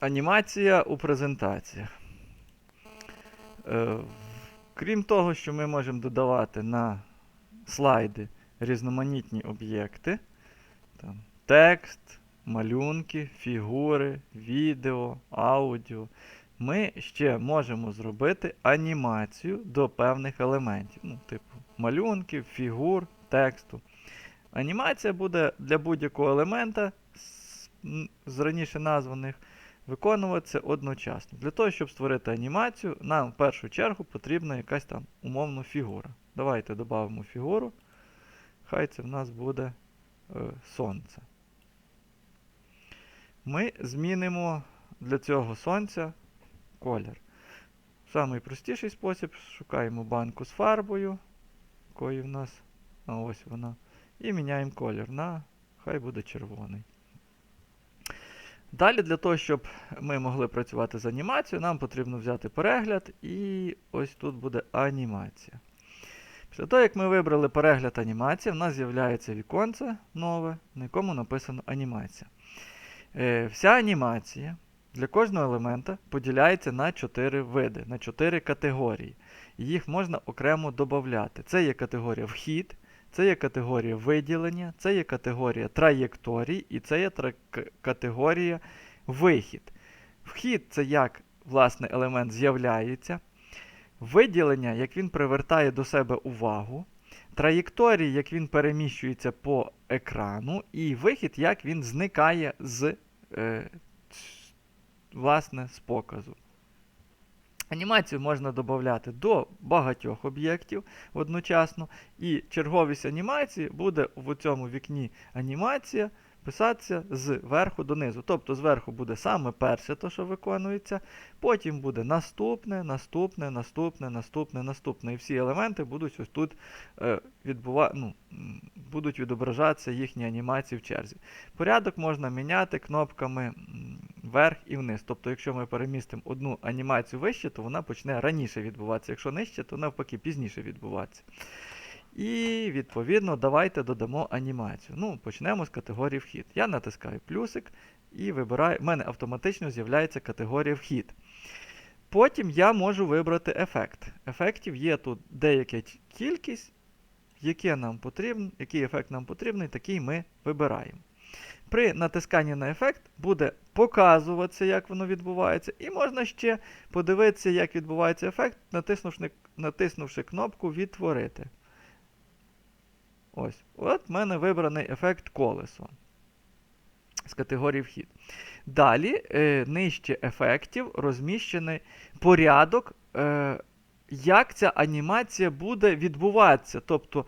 Анімація у презентаціях. Е, крім того, що ми можемо додавати на слайди різноманітні об'єкти, там, текст, малюнки, фігури, відео, аудіо, ми ще можемо зробити анімацію до певних елементів, ну, типу малюнків, фігур, тексту. Анімація буде для будь-якого елемента з, з раніше названих виконуватися одночасно. Для того, щоб створити анімацію, нам в першу чергу потрібна якась там умовно фігура. Давайте додамо фігуру. Хай це в нас буде е, сонце. Ми змінимо для цього сонця колір. Самий простіший спосіб шукаємо банку з фарбою, якої в нас, а ось вона, і міняємо колір на хай буде червоний. Далі, для того, щоб ми могли працювати з анімацією, нам потрібно взяти перегляд, і ось тут буде анімація. Після того, як ми вибрали перегляд анімації, в нас з'являється віконце нове, на якому написано анімація. Е, вся анімація для кожного елемента поділяється на 4 види, на 4 категорії. Їх можна окремо додати. Це є категорія вхід, це є категорія виділення, це є категорія траєкторій і це є тра- категорія вихід. Вхід це як власне елемент з'являється. Виділення, як він привертає до себе увагу. Траєкторії, як він переміщується по екрану, і вихід, як він зникає з, е, власне, з показу. Анімацію можна додати до багатьох об'єктів одночасно, і черговість анімації буде в цьому вікні анімація писатися з верху донизу. Тобто зверху буде саме перше, то, що виконується, потім буде наступне, наступне, наступне, наступне, наступне. І всі елементи будуть ось тут е, відбува... ну, будуть відображатися їхні анімації в черзі. Порядок можна міняти кнопками вверх і вниз. Тобто, якщо ми перемістимо одну анімацію вище, то вона почне раніше відбуватися. Якщо нижче, то навпаки пізніше відбуватися. І відповідно давайте додамо анімацію. Ну, почнемо з категорії вхід. Я натискаю плюсик і вибираю. В мене автоматично з'являється категорія вхід. Потім я можу вибрати ефект. Ефектів є тут деяка кількість, яке нам потрібно, який ефект нам потрібний, такий ми вибираємо. При натисканні на ефект буде показуватися, як воно відбувається, і можна ще подивитися, як відбувається ефект, натиснувши, натиснувши кнопку Відтворити. Ось. От в мене вибраний ефект колесо з категорії вхід. Далі, е, нижче ефектів розміщений порядок, е, як ця анімація буде відбуватися. Тобто,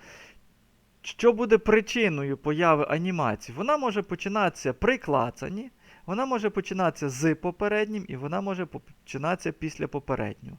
що буде причиною появи анімації? Вона може починатися при клацанні, вона може починатися з попереднім, і вона може починатися після попереднього.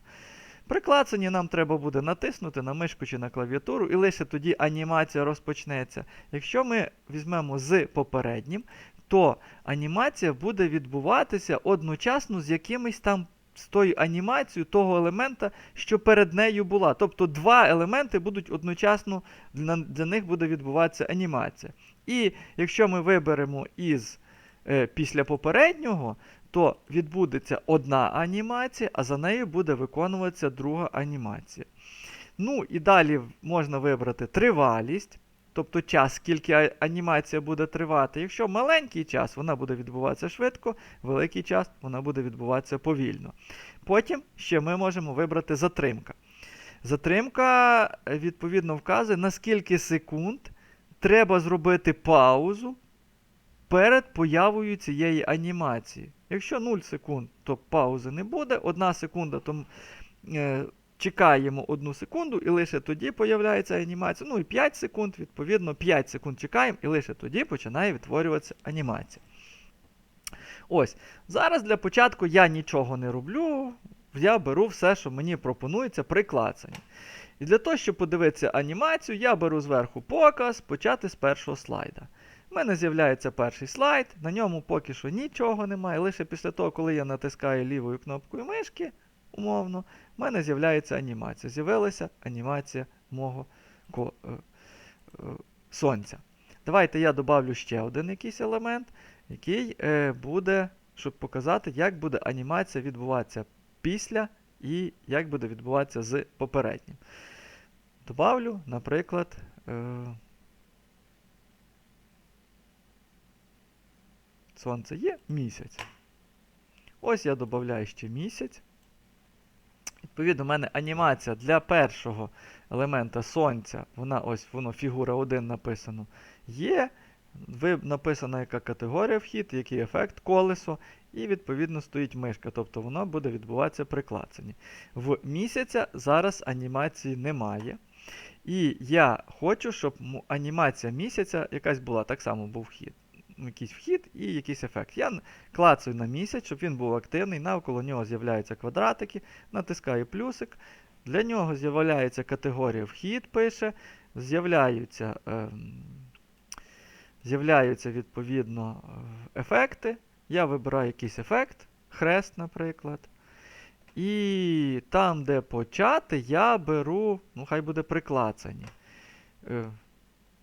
При нам треба буде натиснути на мишку чи на клавіатуру, і лише тоді анімація розпочнеться. Якщо ми візьмемо з попереднім, то анімація буде відбуватися одночасно з якимось там з тою анімацією того елемента, що перед нею була. Тобто два елементи будуть одночасно, для, для них буде відбуватися анімація. І якщо ми виберемо із е, після попереднього, то відбудеться одна анімація, а за нею буде виконуватися друга анімація. Ну і далі можна вибрати тривалість, тобто час, скільки анімація буде тривати. Якщо маленький час, вона буде відбуватися швидко, великий час вона буде відбуватися повільно. Потім ще ми можемо вибрати затримка. Затримка, е, відповідно, вказує, на скільки секунд треба зробити паузу перед появою цієї анімації. Якщо 0 секунд, то паузи не буде. 1 секунда, то е, чекаємо 1 секунду, і лише тоді появляється анімація. Ну і 5 секунд, відповідно, 5 секунд чекаємо, і лише тоді починає відтворюватися анімація. Ось. Зараз для початку я нічого не роблю. Я беру все, що мені пропонується при клацанні. І для того, щоб подивитися анімацію, я беру зверху показ, почати з першого слайда. У мене з'являється перший слайд, на ньому поки що нічого немає. Лише після того, коли я натискаю лівою кнопкою мишки, умовно, в мене з'являється анімація. З'явилася анімація мого ко- е, е, сонця. Давайте я добавлю ще один якийсь елемент, який е, буде щоб показати, як буде анімація відбуватися після і як буде відбуватися з попереднім. Добавлю, наприклад, сонце є місяць. Ось я додаю ще місяць. Відповідно, у мене анімація для першого елемента сонця, вона ось воно фігура 1 написано, є. Ви написана яка категорія вхід, який ефект колесо, і відповідно стоїть мишка, тобто воно буде відбуватися при клацанні. В місяця зараз анімації немає. І я хочу, щоб анімація місяця якась була, так само був вхід. Якийсь вхід і якийсь ефект. Я клацаю на місяць, щоб він був активний, навколо нього з'являються квадратики, натискаю плюсик. Для нього з'являється категорія вхід, пише, з'являються, ем, з'являються відповідно е, ефекти. Я вибираю якийсь ефект, хрест, наприклад. І там, де почати, я беру, ну хай буде приклацані.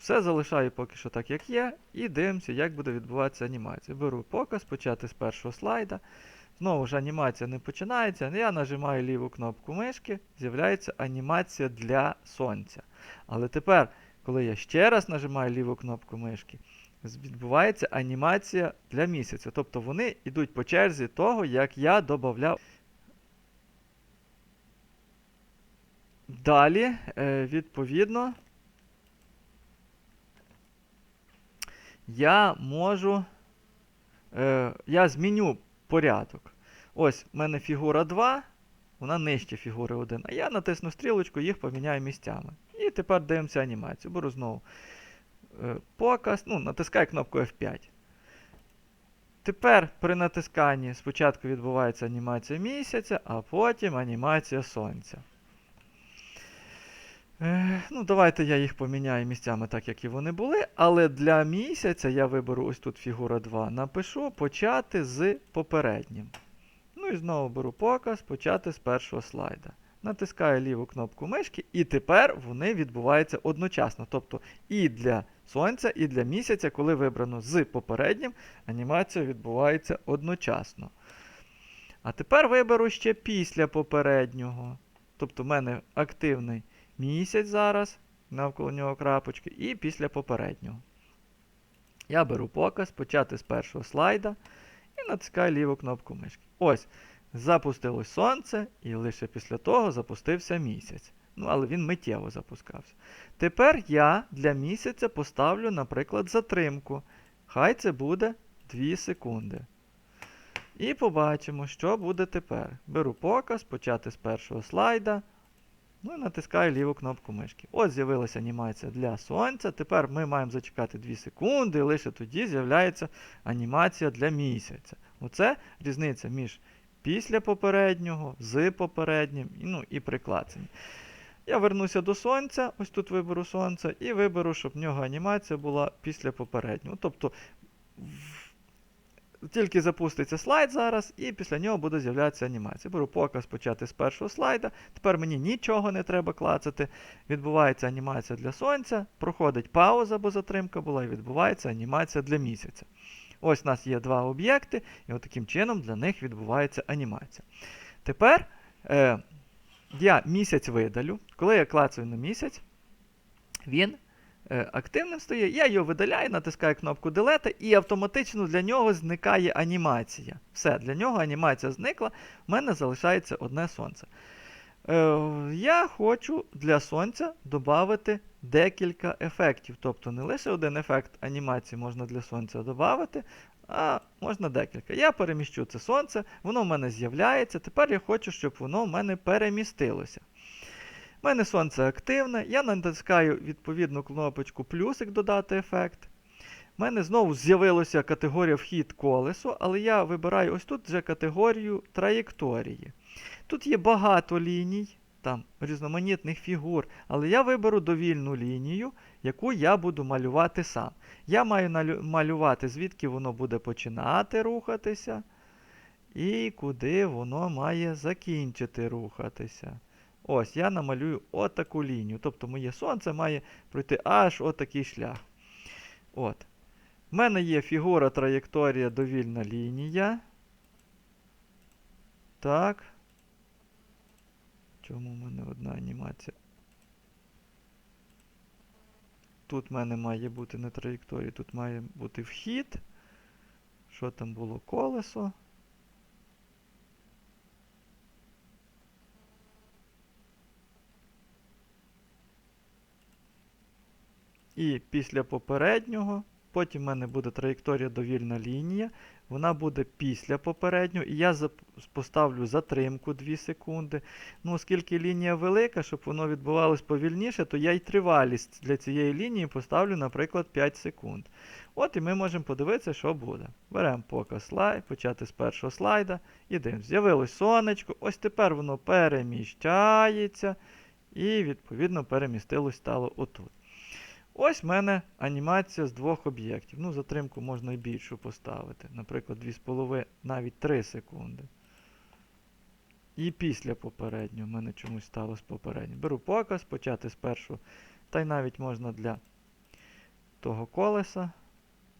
Все залишаю поки що так, як є, і дивимося, як буде відбуватися анімація. Беру показ, почати з першого слайда. Знову ж анімація не починається. Я нажимаю ліву кнопку мишки, з'являється анімація для сонця. Але тепер, коли я ще раз нажимаю ліву кнопку мишки, відбувається анімація для місяця. Тобто вони йдуть по черзі того, як я додавав. Далі, е, відповідно, я можу. Е, я зміню порядок. Ось в мене фігура 2, вона нижче фігури 1. А я натисну стрілочку, їх поміняю місцями. І тепер дивимося анімацію. Беру знову е, показ, ну, натискаю кнопку F5. Тепер при натисканні спочатку відбувається анімація місяця, а потім анімація сонця. Е, ну, давайте я їх поміняю місцями так, як і вони були. Але для місяця я виберу ось тут фігура 2. Напишу почати з попереднім. Ну і знову беру показ, почати з першого слайда. Натискаю ліву кнопку мишки, і тепер вони відбуваються одночасно. Тобто і для сонця, і для місяця, коли вибрано з попереднім, анімація відбувається одночасно. А тепер виберу ще після попереднього. Тобто в мене активний місяць зараз, навколо нього крапочки, і після попереднього. Я беру показ, почати з першого слайда і натискаю ліву кнопку мишки. Ось, запустилось сонце, і лише після того запустився місяць. Ну, але він миттєво запускався. Тепер я для місяця поставлю, наприклад, затримку. Хай це буде 2 секунди. І побачимо, що буде тепер. Беру показ, почати з першого слайда. Ну і натискаю ліву кнопку мишки. Ось з'явилася анімація для сонця. Тепер ми маємо зачекати 2 секунди, і лише тоді з'являється анімація для місяця. Оце різниця між після попереднього, з попереднім ну, і приклацанням. Я вернуся до сонця, ось тут виберу сонце, і виберу, щоб в нього анімація була після попереднього. Тобто тільки запуститься слайд зараз, і після нього буде з'являтися анімація. Беру показ почати з першого слайда. Тепер мені нічого не треба клацати. Відбувається анімація для сонця, проходить пауза, бо затримка була, і відбувається анімація для місяця. Ось у нас є два об'єкти, і таким чином для них відбувається анімація. Тепер е, я місяць видалю. Коли я клацаю на місяць, він активним стає. Я його видаляю, натискаю кнопку Delete, і автоматично для нього зникає анімація. Все, для нього анімація зникла, в мене залишається одне сонце. Е, я хочу для сонця додати декілька ефектів. Тобто не лише один ефект анімації можна для сонця додати, а можна декілька. Я переміщу це сонце, воно в мене з'являється. Тепер я хочу, щоб воно в мене перемістилося. У мене сонце активне, я натискаю відповідну кнопочку плюсик додати ефект. У мене знову з'явилася категорія вхід колесо, але я вибираю ось тут вже категорію траєкторії. Тут є багато ліній, там різноманітних фігур, але я виберу довільну лінію, яку я буду малювати сам. Я маю малювати, звідки воно буде починати рухатися, і куди воно має закінчити рухатися. Ось, я намалюю отаку лінію. Тобто моє сонце має пройти аж отакий шлях. От. У мене є фігура, траєкторія, довільна лінія. Так. Чому в мене одна анімація? Тут в мене має бути не траєкторія, тут має бути вхід. Що там було? Колесо. І після попереднього, потім в мене буде траєкторія довільна лінія. Вона буде після попереднього, і я поставлю затримку 2 секунди. Ну, оскільки лінія велика, щоб воно відбувалось повільніше, то я й тривалість для цієї лінії поставлю, наприклад, 5 секунд. От і ми можемо подивитися, що буде. Беремо показ слайд, почати з першого слайда. І дивимося. З'явилось сонечко. Ось тепер воно переміщається. І, відповідно, перемістилось стало отут. Ось в мене анімація з двох об'єктів. Ну, затримку можна і більшу поставити. Наприклад, 2,5, навіть 3 секунди. І після попереднього в мене чомусь стало з попереднього. Беру показ, почати з першого. Та й навіть можна для того колеса,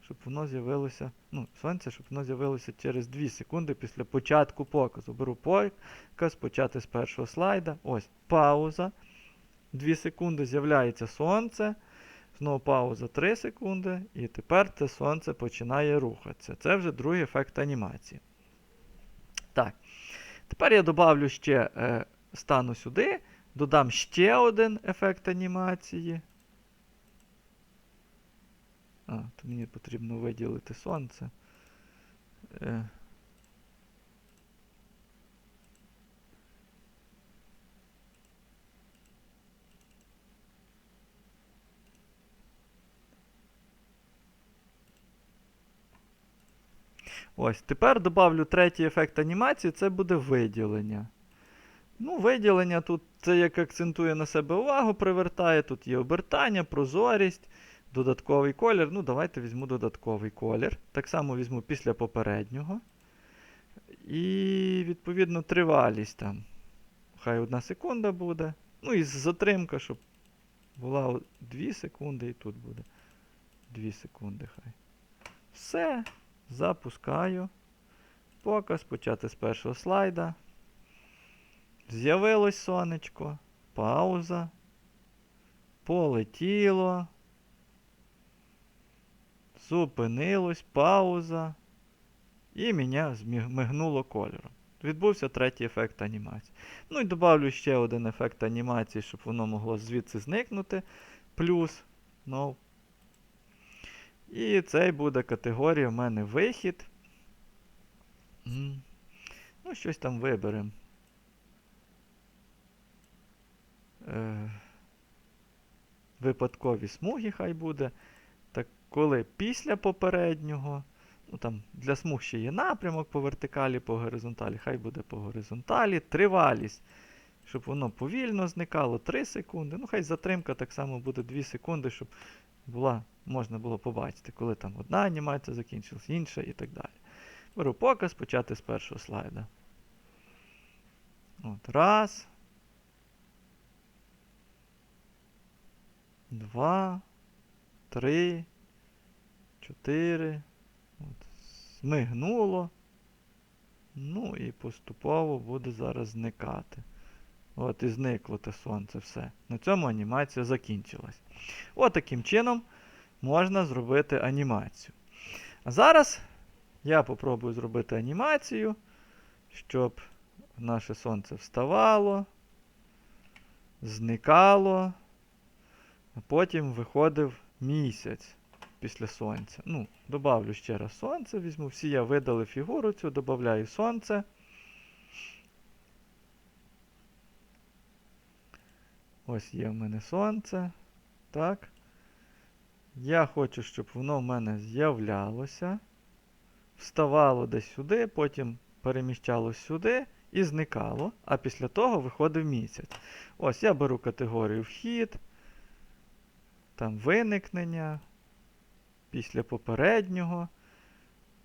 щоб воно з'явилося. Ну, сонце, щоб воно з'явилося через 2 секунди після початку показу. Беру показ, почати з першого слайда. Ось пауза. 2 секунди з'являється сонце. Знову пауза 3 секунди, і тепер це сонце починає рухатися. Це вже другий ефект анімації. Так. Тепер я добавлю ще е, стану сюди, додам ще один ефект анімації. А, то мені потрібно виділити сонце. Е, Ось, тепер добавлю третій ефект анімації, це буде виділення. Ну, виділення тут це як акцентує на себе увагу, привертає. Тут є обертання, прозорість, додатковий колір. Ну, давайте візьму додатковий колір. Так само візьму після попереднього. І, відповідно, тривалість там. Хай одна секунда буде. Ну і затримка, щоб була 2 секунди, і тут буде 2 секунди хай. Все. Запускаю. Показ, почати з першого слайда. З'явилось сонечко. Пауза. Полетіло. Зупинилось. Пауза. І мене змигнуло кольором. Відбувся третій ефект анімації. Ну і добавлю ще один ефект анімації, щоб воно могло звідси зникнути. Плюс. No. І цей буде категорія в мене вихід. Ну, щось там виберемо. Е, випадкові смуги хай буде. Так, коли після попереднього. Ну, там Для смуг ще є напрямок по вертикалі, по горизонталі, хай буде по горизонталі. Тривалість. Щоб воно повільно зникало 3 секунди. Ну, хай затримка так само буде 2 секунди, щоб була, можна було побачити, коли там одна анімація закінчилась, інша і так далі. Беру показ, почати з першого слайда. От, Раз. Два. Три. Чотири. От, Змигнуло. Ну і поступово буде зараз зникати. От і зникло те сонце все. На цьому анімація закінчилась. От таким чином можна зробити анімацію. А зараз я попробую зробити анімацію, щоб наше сонце вставало, зникало, а потім виходив місяць після сонця. Ну, добавлю ще раз сонце, візьму. Всі я видали фігуру цю, додаю сонце. Ось є в мене сонце. Так. Я хочу, щоб воно в мене з'являлося. Вставало десь сюди, потім переміщалось сюди і зникало. А після того виходив місяць. Ось я беру категорію вхід, там виникнення. Після попереднього.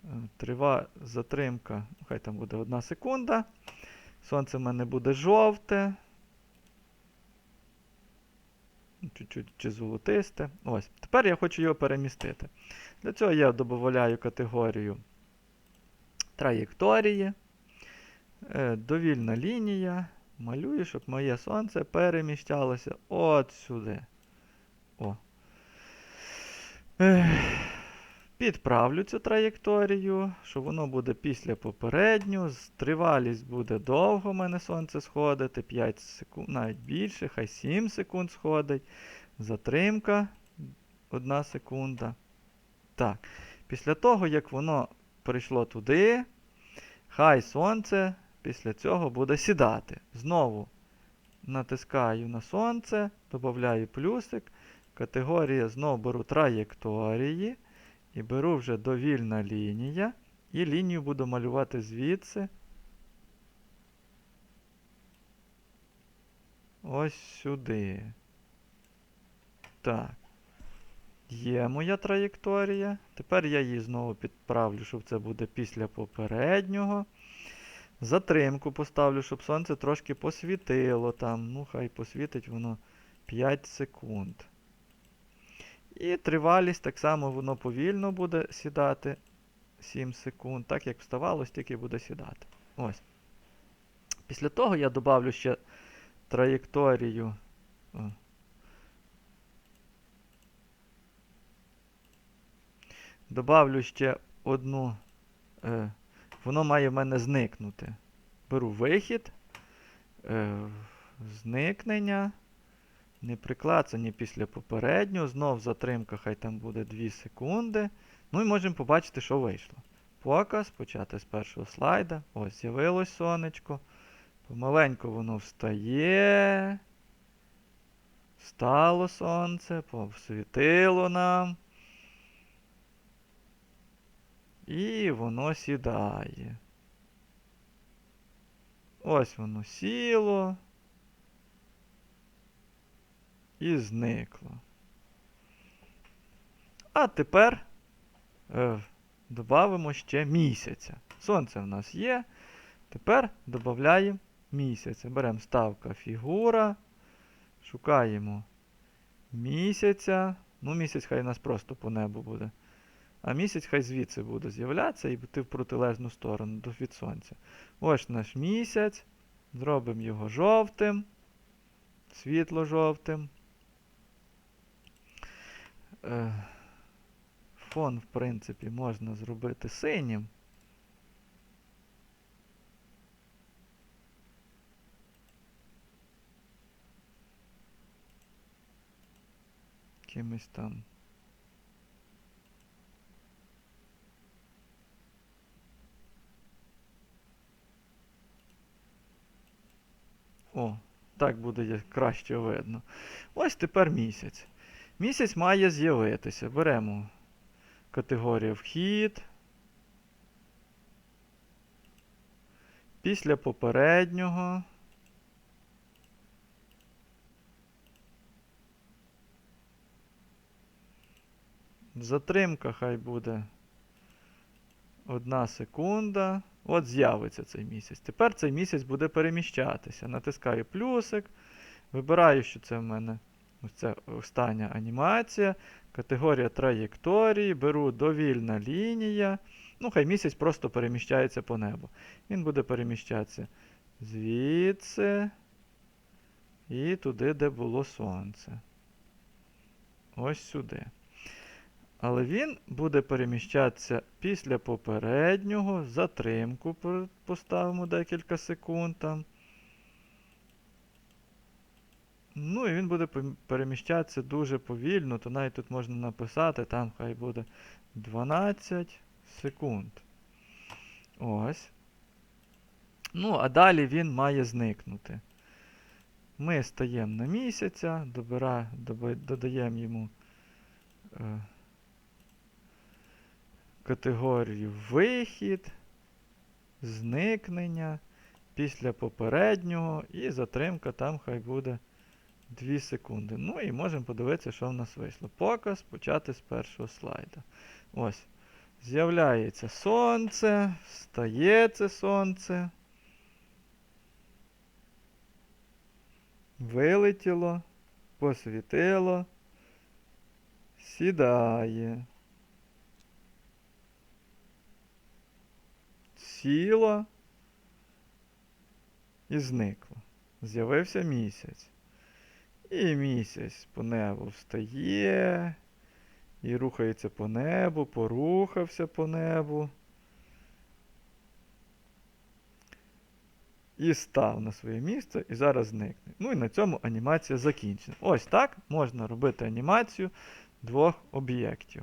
Е, Трива затримка, хай там буде одна секунда. Сонце в мене буде жовте. Чуть-чуть чи золотисте. Ось. Тепер я хочу його перемістити. Для цього я додаю категорію траєкторії. Е, довільна лінія. Малюю, щоб моє сонце переміщалося от сюди. О. Ех. Підправлю цю траєкторію, що воно буде після попередню. Тривалість буде довго в мене сонце сходити, 5 секунд, навіть більше, хай 7 секунд сходить. Затримка 1 секунда. Так. Після того, як воно прийшло туди, хай сонце після цього буде сідати. Знову натискаю на сонце, додаю плюсик. Категорія знову беру траєкторії. І беру вже довільна лінія. І лінію буду малювати звідси. Ось сюди. Так. Є моя траєкторія. Тепер я її знову підправлю, щоб це буде після попереднього. Затримку поставлю, щоб сонце трошки посвітило там. Ну, хай посвітить воно 5 секунд. І тривалість так само воно повільно буде сідати 7 секунд. Так як вставало, стільки буде сідати. Ось. Після того я добавлю ще траєкторію. Добавлю ще одну. Е, воно має в мене зникнути. Беру вихід, е, зникнення. Не приклацані після попереднього. Знов затримка, хай там буде 2 секунди. Ну і можемо побачити, що вийшло. Показ, почати з першого слайда. Ось з'явилось сонечко. Помаленьку воно встає. Стало сонце, посвітило нам. І воно сідає. Ось воно сіло і зникло. А тепер е, додамо ще місяця. Сонце в нас є. Тепер додаємо місяця. Беремо ставка фігура. Шукаємо місяця. Ну, місяць хай у нас просто по небу буде. А місяць хай звідси буде з'являтися і йти в протилежну сторону до від сонця. Ось наш місяць. Зробимо його жовтим, світло-жовтим. Е, Фон, в принципі, можна зробити синім. Якимось там. О, так буде краще видно. Ось тепер місяць. Місяць має з'явитися. Беремо категорію вхід. Після попереднього. Затримка хай буде одна секунда. От з'явиться цей місяць. Тепер цей місяць буде переміщатися. Натискаю плюсик. Вибираю, що це в мене ось це остання анімація. Категорія траєкторії. Беру довільна лінія. Ну, хай місяць просто переміщається по небу. Він буде переміщатися звідси і туди, де було сонце. Ось сюди. Але він буде переміщатися після попереднього. Затримку поставимо декілька секунд там. Ну і він буде переміщатися дуже повільно, то навіть тут можна написати, там хай буде 12 секунд. Ось. Ну, а далі він має зникнути. Ми стаємо на місяця, добира, доби- додаємо йому е, категорію вихід, зникнення після попереднього і затримка там хай буде 2 секунди. Ну і можемо подивитися, що в нас вийшло. Показ почати з першого слайда. Ось. З'являється сонце, встає це сонце. Вилетіло, посвітило, сідає. Сіло, і зникло. З'явився місяць. І місяць по небу встає. І рухається по небу, порухався по небу. І став на своє місце, і зараз зникне. Ну і на цьому анімація закінчена. Ось так можна робити анімацію двох об'єктів.